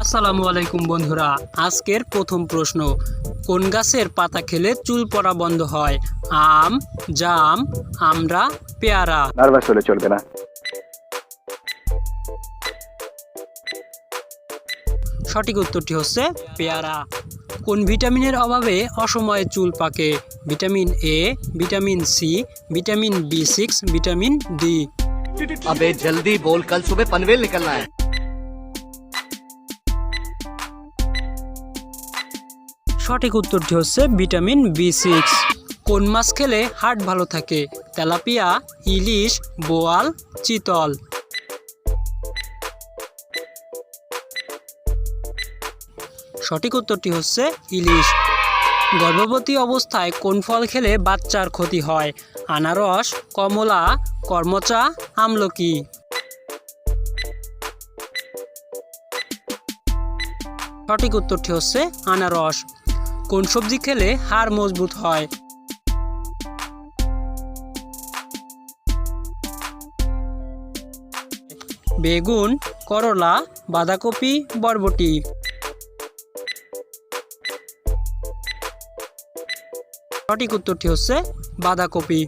আসসালামু আলাইকুম বন্ধুরা আজকের প্রথম প্রশ্ন কোন গাছের পাতা খেলে চুল পড়া বন্ধ হয়? আম জাম আমরা পেয়ারা? নার্ভাস হলে চলবে না। সঠিক উত্তরটি হচ্ছে পেয়ারা। কোন ভিটামিনের অভাবে অসময়ে চুল পাকে? Vitamin A vitamin C vitamin B six vitamin D. আবে জলদি বল কাল সুবে পনভেল নিকলনা হ্যায়। সঠিক উত্তরটি হচ্ছে ভিটামিন বি সিক্স। কোন মাছ খেলে হার্ট ভালো থাকে? তেলাপিয়া, ইলিশ, বোয়াল, চিতল। সঠিক উত্তরটি হচ্ছে ইলিশ। গর্ভবতী অবস্থায় কোন ফল খেলে বাচ্চার ক্ষতি হয়? আনারস, কমলা, কর্মচা, আমলকি। সঠিক উত্তরটি হচ্ছে আনারস। কোন সবজি খেলে হাড় মজবুত হয়? বেগুন, করলা, বাঁধাকপি, বরবটি। সঠিক উত্তরটি হচ্ছে বাঁধাকপি।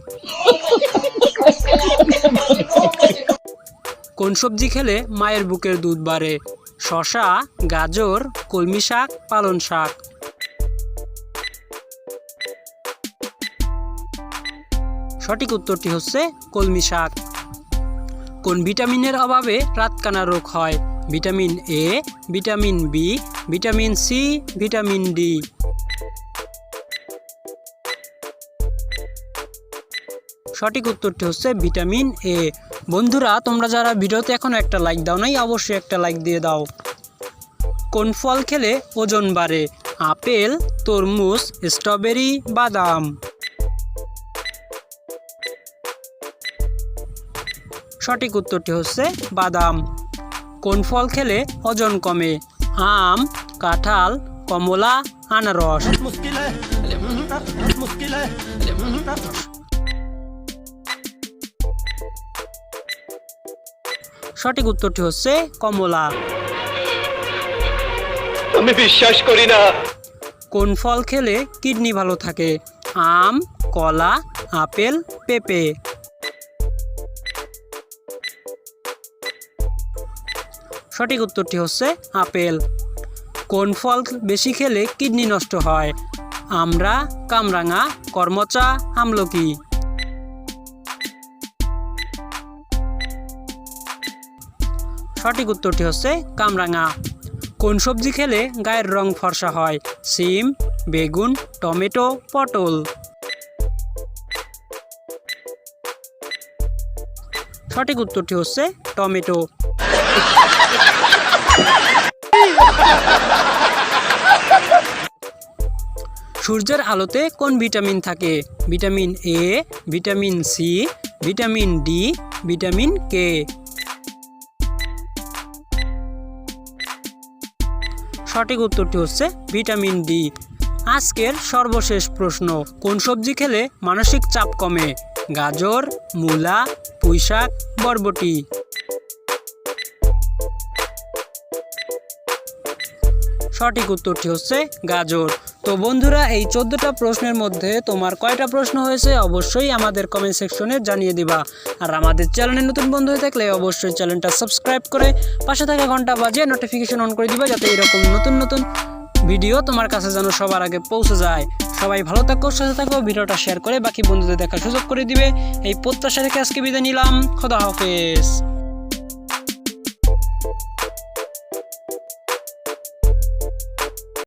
কোন সবজি খেলে মায়ের বুকের দুধ বাড়ে? শশা গাজর, কলমি শাক পালন শাক। সঠিক উত্তরটি হচ্ছে কলমি শাক। কোন ভিটামিনের অভাবে রাতকানা রোগ হয়? Vitamin A vitamin B vitamin C vitamin D সঠিক উত্তরটি হচ্ছে ভিটামিন এ বন্ধুরা, তোমরা যারা ভিডিওতে এখনও একটা লাইক দাও নাই, অবশ্যই একটা লাইক দিয়ে দাও। কোন ফল খেলে ওজন বাড়ে? আপেল, তরমুজ, স্ট্রবেরি, বাদাম। সঠিক উত্তরটি হচ্ছে বাদাম। কোন ফল খেলে ওজন কমে? আম কাঁঠাল কমলা আনারস। সঠিক উত্তরটি হচ্ছে কমলা। আমি বিশ্বাস করি না। কোন ফল খেলে কিডনি ভালো থাকে? আম কলা আপেল পেঁপে। সঠিক উত্তরটি হচ্ছে আপেল। কোন ফল বেশি খেলে কিডনি নষ্ট হয়? আমরা, কামরাঙা, কর্মচা, আমলকি। সঠিক উত্তরটি হচ্ছে কামরাঙা। কোন সবজি খেলে গায়ের রং ফর্সা হয়? সিম, বেগুন, টমেটো, পটল। সঠিক উত্তরটি হচ্ছে টমেটো। সূর্যের আলোতে কোন ভিটামিন থাকে? Vitamin A vitamin C vitamin D vitamin K সঠিক উত্তরটি হচ্ছে ভিটামিন ডি আজকের সর্বশেষ প্রশ্ন, কোন সবজি খেলে মানসিক চাপ কমে? গাজর, মূলা, পুঁইশাক, বরবটি। সঠিক উত্তরটি হচ্ছে গাজর। তো বন্ধুরা, এই চোদ্দোটা প্রশ্নের মধ্যে তোমার কয়টা প্রশ্ন হয়েছে অবশ্যই আমাদের কমেন্ট সেকশনে জানিয়ে দিবা। আর আমাদের চ্যানেলে নতুন বন্ধু হয়ে থাকলে অবশ্যই চ্যানেলটা সাবস্ক্রাইব করে পাশে থাকা ঘণ্টা বাজিয়ে নোটিফিকেশন অন করে দিবা যাতে এরকম নতুন নতুন ভিডিও তোমার কাছে যেন সবার আগে পৌঁছে যায়। সবাই ভালো থাকো সাথে থাকো, ভিডিওটা শেয়ার করে বাকি বন্ধুদের দেখার সুযোগ করে দিবে। এই প্রত্যাশা রেখে আজকে বিদায় নিলাম। খোদা হাফেজ।